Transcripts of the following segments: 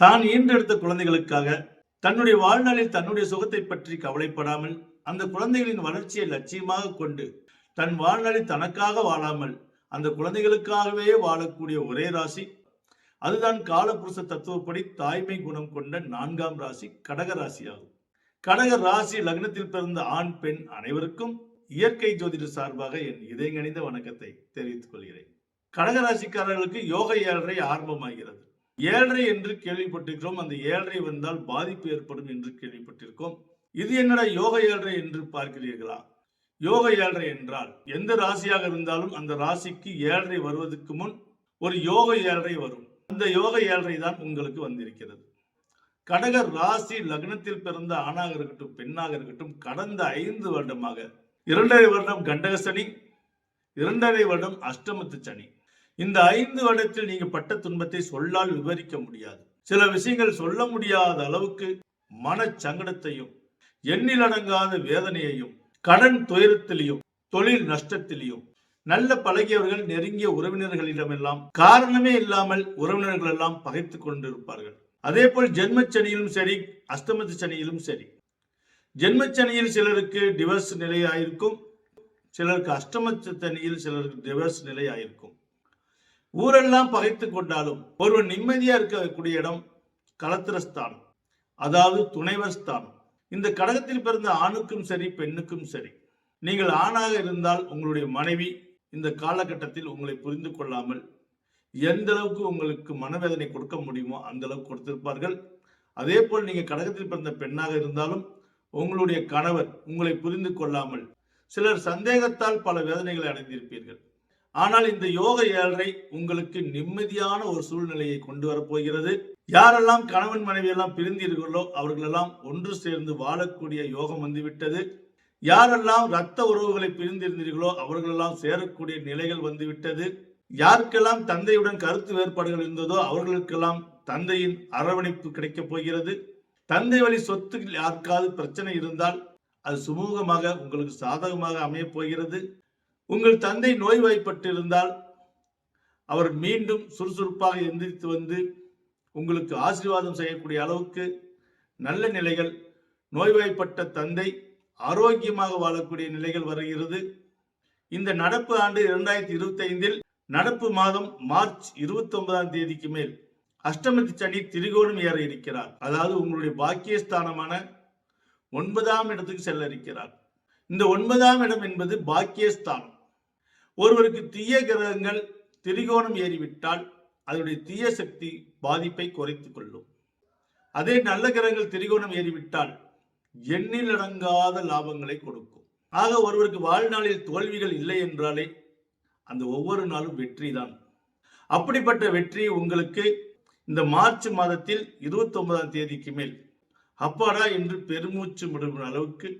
தான் ஈன்றெடுத்த குழந்தைகளுக்காக தன்னுடைய வாழ்நாளில் தன்னுடைய சுகத்தை பற்றி கவலைப்படாமல் அந்த குழந்தைகளின் வளர்ச்சியை லட்சியமாக கொண்டு தன் வாழ்நாளில் தனக்காக வாழாமல் அந்த குழந்தைகளுக்காகவே வாழக்கூடிய ஒரே ராசி. அதுதான் காலபுருஷ தத்துவப்படி தாய்மை குணம் கொண்ட நான்காம் ராசி கடக ராசி ஆகும் கடக ராசி லக்னத்தில் பிறந்த ஆண் பெண் அனைவருக்கும் இயற்கை ஜோதிட சார்பாக என் இதயங்கணிந்த வணக்கத்தை தெரிவித்துக் கொள்கிறேன். கடகராசிக்காரர்களுக்கு யோக ஏழரை ஆரம்பமாகிறது. ஏழரை என்று கேள்விப்பட்டிருக்கிறோம். அந்த ஏழரை வந்தால் பாதிப்பு ஏற்படும் என்று கேள்விப்பட்டிருக்கோம். இது என்னடா யோக ஏழரை என்று பார்க்கிறீர்களா? யோக ஏழரை என்றால் எந்த ராசியாக இருந்தாலும் அந்த ராசிக்கு ஏழரை வருவதற்கு முன் ஒரு யோக ஏழரை வரும். அந்த யோக ஏழரை தான் உங்களுக்கு வந்திருக்கிறது. கடக ராசி லக்னத்தில் பிறந்த ஆணாக இருக்கட்டும் பெண்ணாக இருக்கட்டும் கடந்த ஐந்து வருடமாக இரண்டரை வருடம் கண்டக சனி இரண்டரை வருடம் அஷ்டமத்து சனி. இந்த ஐந்து வருடத்தில் நீங்க பட்ட துன்பத்தை சொல்லால் விவரிக்க முடியாது. சில விஷயங்கள் சொல்ல முடியாத அளவுக்கு மன சங்கடத்தையும் எண்ணிலடங்காத வேதனையையும் கடன் துயரத்திலையும் தொழில் நஷ்டத்திலையும் நல்ல பழகியவர்கள் நெருங்கிய உறவினர்களிடமெல்லாம் காரணமே இல்லாமல் உறவினர்கள் எல்லாம் பகைத்து கொண்டிருப்பார்கள். அதே போல் ஜென்மச்சனியிலும் சரி அஸ்தமத்து சனியிலும் சரி. ஜென்மச்சனியில் சிலருக்கு டிவர்ஸ் நிலை ஆயிருக்கும் சிலருக்கு அஷ்டமத்து சனியில் சிலருக்கு டிவர்ஸ் நிலை ஆயிருக்கும் ஊரெல்லாம் பகைத்து கொண்டாலும் ஒருவன் நிம்மதியா இருக்கக்கூடிய இடம் கலத்திரஸ்தானம். அதாவது துணைவர் ஸ்தானம் இந்த கடகத்தில் பிறந்த ஆணுக்கும் சரி பெண்ணுக்கும் சரி நீங்கள் ஆணாக இருந்தால் உங்களுடைய மனைவி இந்த காலகட்டத்தில் உங்களை புரிந்து கொள்ளாமல் எந்த அளவுக்கு உங்களுக்கு மனவேதனை கொடுக்க முடியுமோ அந்த அளவுக்கு கொடுத்திருப்பார்கள். அதே போல் நீங்கள் கடகத்தில் பிறந்த பெண்ணாக இருந்தாலும் உங்களுடைய கணவர் உங்களை புரிந்து கொள்ளாமல் சிலர் சந்தேகத்தால் பல வேதனைகளை அடைந்திருப்பீர்கள். ஆனால் இந்த யோக ஏழரை உங்களுக்கு நிம்மதியான ஒரு சூழ்நிலையை கொண்டு வரப்போகிறது யாரெல்லாம் கணவன் மனைவி எல்லாம் பிரிந்தீர்களோ அவர்களெல்லாம் ஒன்று சேர்ந்து வாழக்கூடிய யோகம் வந்துவிட்டது. யாரெல்லாம் ரத்த உறவுகளை பிரிந்திருந்தீர்களோ அவர்களெல்லாம் சேரக்கூடிய நிலைகள் வந்துவிட்டது. யாருக்கெல்லாம் தந்தையுடன் கருத்து வேறுபாடுகள் இருந்ததோ அவர்களுக்கெல்லாம் தந்தையின் அரவணைப்பு கிடைக்கப் போகிறது. தந்தை வழி சொத்து யாருக்காவது பிரச்சனை இருந்தால் அது சுமூகமாக உங்களுக்கு சாதகமாக அமையப் போகிறது. உங்கள் தந்தை நோய்வாய்ப்பட்டிருந்தால் அவர் மீண்டும் சுறுசுறுப்பாக எந்திரித்து வந்து உங்களுக்கு ஆசீர்வாதம் செய்யக்கூடிய அளவுக்கு நல்ல நிலைகள் நோய்வாய்ப்பட்ட தந்தை ஆரோக்கியமாக வாழக்கூடிய நிலைகள் வருகிறது. இந்த நடப்பு ஆண்டு இரண்டாயிரத்தி இருபத்தி ஐந்தில் நடப்பு மாதம் மார்ச் இருபத்தி ஒன்பதாம் தேதிக்கு மேல் அஷ்டமதி சனி திரிகோணம் ஏற இருக்கிறார். அதாவது உங்களுடைய பாக்கியஸ்தானமான ஒன்பதாம் இடத்துக்கு செல்ல இருக்கிறார். இந்த ஒன்பதாம் இடம் என்பது பாக்கியஸ்தானம். ஒருவருக்கு தீய கிரகங்கள் திரிகோணம் ஏறிவிட்டால் அதனுடைய தீய சக்தி பாதிப்பை குறைத்துக் கொள்ளும். அதே நல்ல கிரகங்கள் திரிகோணம் ஏறிவிட்டால் எண்ணில் அடங்காத லாபங்களை கொடுக்கும். ஆக ஒருவருக்கு வாழ்நாளில் தோல்விகள் இல்லை என்றாலே அந்த ஒவ்வொரு நாளும் வெற்றி தான். அப்படிப்பட்ட வெற்றி உங்களுக்கு இந்த மார்ச் மாதத்தில் இருபத்தி ஒன்பதாம் தேதிக்கு மேல். அப்பாடா என்று பெருமூச்சு விடும் அளவுக்கு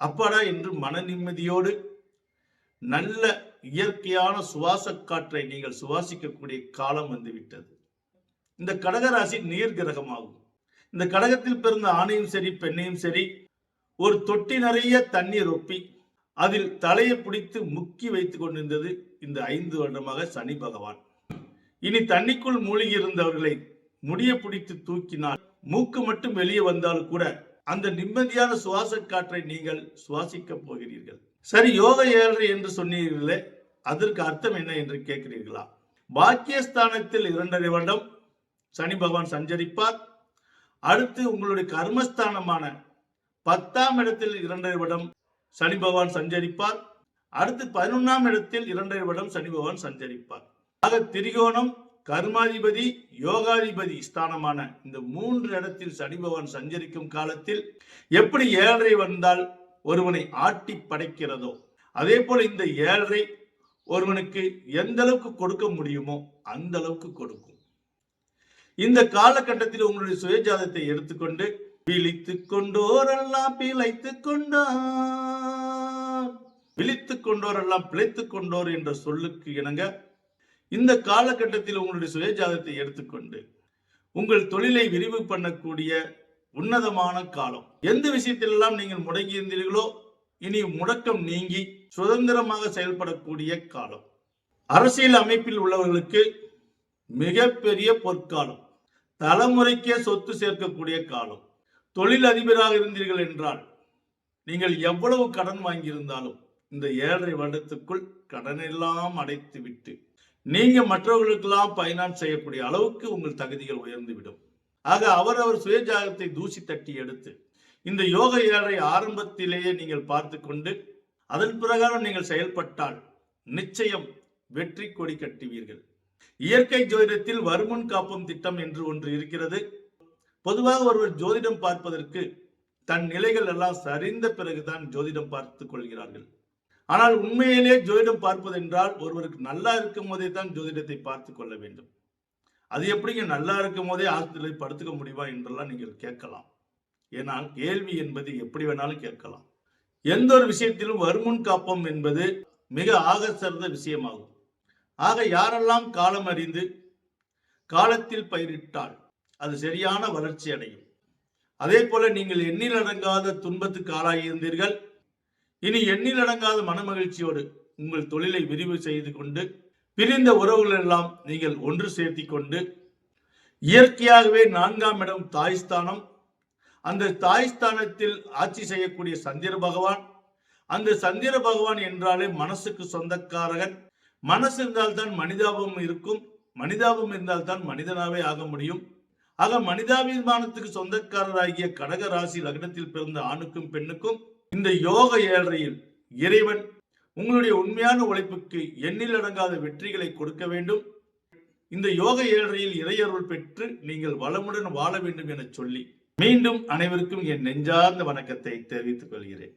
அப்பாடா என்று மன நிம்மதியோடு நல்ல இயற்கையான சுவாச காற்றை நீங்கள் சுவாசிக்கக்கூடிய காலம் வந்துவிட்டது. இந்த கடகராசி நீர் கிரகமாகும் இந்த கடகத்தில் பிறந்த ஆணையும் சரி பெண்ணையும் சரி ஒரு தொட்டி நிறைய தண்ணீர் ஒப்பி அதில் தலையை பிடித்து முக்கி வைத்துக் கொண்டிருந்தது இந்த ஐந்து வருடமாக சனி பகவான். இனி தண்ணிக்குள் மூழ்கி இருந்தவர்களை முடிய பிடித்து தூக்கினால் மூக்கு மட்டும் வெளியே வந்தாலும் கூட அந்த நிம்மதியான சுவாச காற்றை நீங்கள் சுவாசிக்கப் போகிறீர்கள். சரி யோக ஏழரை என்று சொன்னீர்களே அதற்கு அர்த்தம் என்ன என்று கேட்கிறீர்களா? பாக்கியஸ்தானத்தில் இரண்டரை வருடம் சனி பகவான் சஞ்சரிப்பார். அடுத்து உங்களுடைய கர்மஸ்தானமான பத்தாம் இடத்தில் இரண்டரை வருடம் சனி பகவான் சஞ்சரிப்பார். அடுத்து பதினொன்னாம் இடத்தில் இரண்டரை வருடம் சனி பகவான் சஞ்சரிப்பார். ஆக திரிகோணம் கர்மாதிபதி யோகாதிபதி ஸ்தானமான இந்த மூன்று இடத்தில் சனி பகவான் சஞ்சரிக்கும் காலத்தில் எப்படி ஏழரை வந்தால் ஒருவனை ஆட்டி படைக்கிறதோ? அதே போல இந்த ஏழரை ஒருவனுக்கு எந்த அளவுக்கு கொடுக்க முடியுமோ அந்த அளவுக்கு கொடுக்கும். இந்த காலகட்டத்தில் உங்களுடைய சுயஜாதத்தை எடுத்துக்கொண்டு பிழைத்து கொண்டோரெல்லாம் பிழைத்துக் கொண்டார். விழித்துக் கொண்டோரெல்லாம் பிழைத்துக் கொண்டோர் என்ற சொல்லுக்கு இணங்க இந்த காலகட்டத்தில் உங்களுடைய சுயஜாதத்தை எடுத்துக்கொண்டு உங்கள் தொழிலை விரிவு பண்ணக்கூடிய உன்னதமான காலம். எந்த விஷயத்திலெல்லாம் நீங்கள் முடங்கி இருந்தீர்களோ இனி முடக்கம் நீங்கி சுதந்திரமாக செயல்படக்கூடிய காலம். அரசியல் அமைப்பில் உள்ளவர்களுக்கு மிகப்பெரிய பொற்காலம். தலைமுறைக்கே சொத்து சேர்க்கக்கூடிய காலம். தொழில் அதிபராக இருந்தீர்கள் என்றால் நீங்கள் எவ்வளவு கடன் வாங்கியிருந்தாலும் இந்த ஏழரை வருடத்துக்குள் கடனெல்லாம் அடைத்து விட்டு நீங்க மற்றவர்களுக்கெல்லாம் பைனான்ஸ் செய்யக்கூடிய அளவுக்கு உங்கள் தகுதிகள் உயர்ந்துவிடும். ஆக அவரவர் சுயஜாகத்தை தூசி தட்டி எடுத்து இந்த யோக ஏழரை ஆரம்பத்திலேயே நீங்கள் பார்த்து கொண்டு அதன் பிரகாரம் நீங்கள் செயல்பட்டால் நிச்சயம் வெற்றி கொடி கட்டுவீர்கள். இயற்கை ஜோதிடத்தில் வருமுன் காப்பும் திட்டம் என்று ஒன்று இருக்கிறது. பொதுவாக ஒருவர் ஜோதிடம் பார்ப்பதற்கு தன் நிலைகள் எல்லாம் சரிந்த பிறகுதான் ஜோதிடம் பார்த்துக் கொள்கிறார்கள். ஆனால் உண்மையிலே ஜோதிடம் பார்ப்பதென்றால் ஒருவருக்கு நல்லா இருக்கும் போதே தான் ஜோதிடத்தை பார்த்துக் கொள்ள வேண்டும். அது எப்படிங்க நல்லா இருக்கும் போதே ஆஸ்பத்திரியில் படுத்துக்க முடியுமா என்றெல்லாம் நீங்கள் கேட்கலாம். ஏனால் கேள்வி என்பது எப்படி வேணாலும் கேட்கலாம். எந்த ஒரு விஷயத்திலும் வருமுன் காப்பம் என்பது மிக ஆக சிறந்த விஷயமாகும். ஆக யாரெல்லாம் காலம் அறிந்து காலத்தில் பயிரிட்டால் அது சரியான வளர்ச்சி அடையும். அதே போல நீங்கள் எண்ணில் அடங்காத துன்பத்துக்கு ஆளாகியிருந்தீர்கள் இனி எண்ணில் அடங்காத மனமகிழ்ச்சியோடு உங்கள் தொழிலை விரிவு செய்து கொண்டு பிரிந்த உறவுகள் எல்லாம் நீங்கள் ஒன்று சேர்த்தி கொண்டு இயற்கையாகவே நான்காம் இடம் தாய்ஸ்தானம். அந்த தாய்ஸ்தானத்தில் ஆட்சி செய்யக்கூடிய சந்திர பகவான் அந்த சந்திர பகவான் என்றாலே மனசுக்கு சொந்தக்காரகன். மனசு இருந்தால்தான் மனிதாபம் இருக்கும் மனிதாபம் இருந்தால்தான் மனிதனாவே ஆக முடியும். ஆக மனிதாபிமானத்துக்கு சொந்தக்காரராகிய கடக ராசி லக்னத்தில் பிறந்த ஆணுக்கும் பெண்ணுக்கும் இந்த யோக ஏழையில் இறைவன் உங்களுடைய உண்மையான உழைப்புக்கு எண்ணில் அடங்காத வெற்றிகளை கொடுக்க வேண்டும். இந்த யோக ஏழையில் இறையருள் பெற்று நீங்கள் வளமுடன் வாழ வேண்டும் என சொல்லி மீண்டும் அனைவருக்கும் என் நெஞ்சார்ந்த வணக்கத்தை தெரிவித்துக் கொள்கிறேன்.